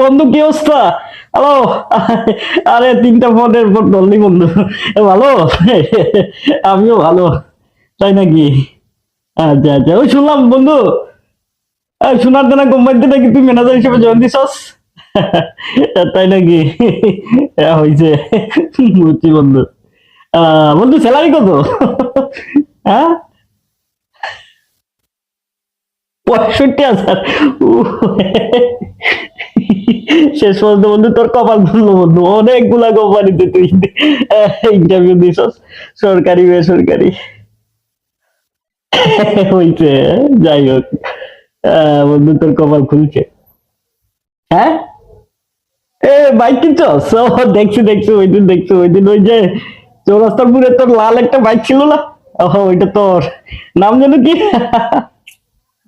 বন্ধু কি অবস্থা? হ্যালো? আরে তিনটা ফোনের ফোন ধরলি বন্ধু। ভালো? আমিও ভালো। তাই নাকি? আচ্ছা আচ্ছা। ওই শুনলাম বন্ধু। শোনার জন্য কোম্পানিতে নাকি তুই ম্যানেজার হিসেবে জয়েন দিছস? তাই নাকি? হ্যাঁ, হয়েছে বুঝছি বন্ধু। বন্ধু স্যালারি কত? হ্যাঁ পঁয়ষট্টি হাজার। শেষ পর্যন্ত বন্ধু, তোর কপাল খুললো বন্ধু। অনেকগুলা কোম্পানিতে তুই ইন্টারভিউ দিছস, সরকারি, বেসরকারি। হইছে যাই হোক। বন্ধু, তোর কপাল খুলছে। হ্যাঁ? এ বাইক কিনছস? দেখছি দেখছি, ওই দিন দেখছি, ওই দিন ওই যে চৌরাস্তার তোর লাল একটা বাইক ছিল না? ও ওইটা তোর। নাম যেন কি?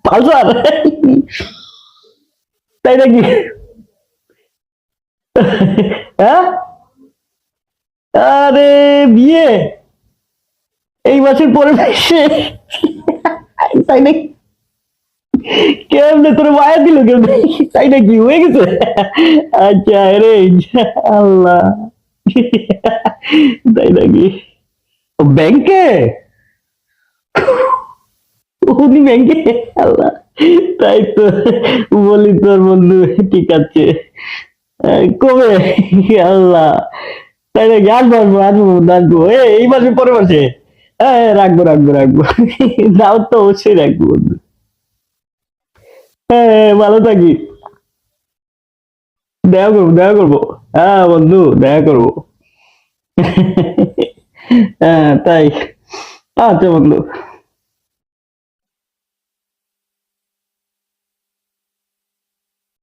পালসার। তাই নাকি? হ্যাঁ? আরে, বিয়ে? এই বছর পরে মাসে তাই নাকি? কেমনে তোর মায়া দিল কেমনে? তাই নাকি? হয়ে গেছে? আচ্ছা রে আল্লাহ। তাই নাকি? ব্যাংকে? উনি ব্যাংকে? আল্লাহ। তাই তো বলি তোর বন্ধু, ঠিক আছে। কবে? আল্লাহ তাই নাকি আসব আসব আসব আসব এই মাসে পরে মাসে? হ্যাঁ রাখব রাখব রাখব। দাও তো অবশ্যই রাখব বন্ধু। হ্যাঁ ভালো থাকি। দেখা করব দেখা করব। হ্যাঁ বন্ধু, দেখা করব। হ্যাঁ তাই। আচ্ছা বন্ধু।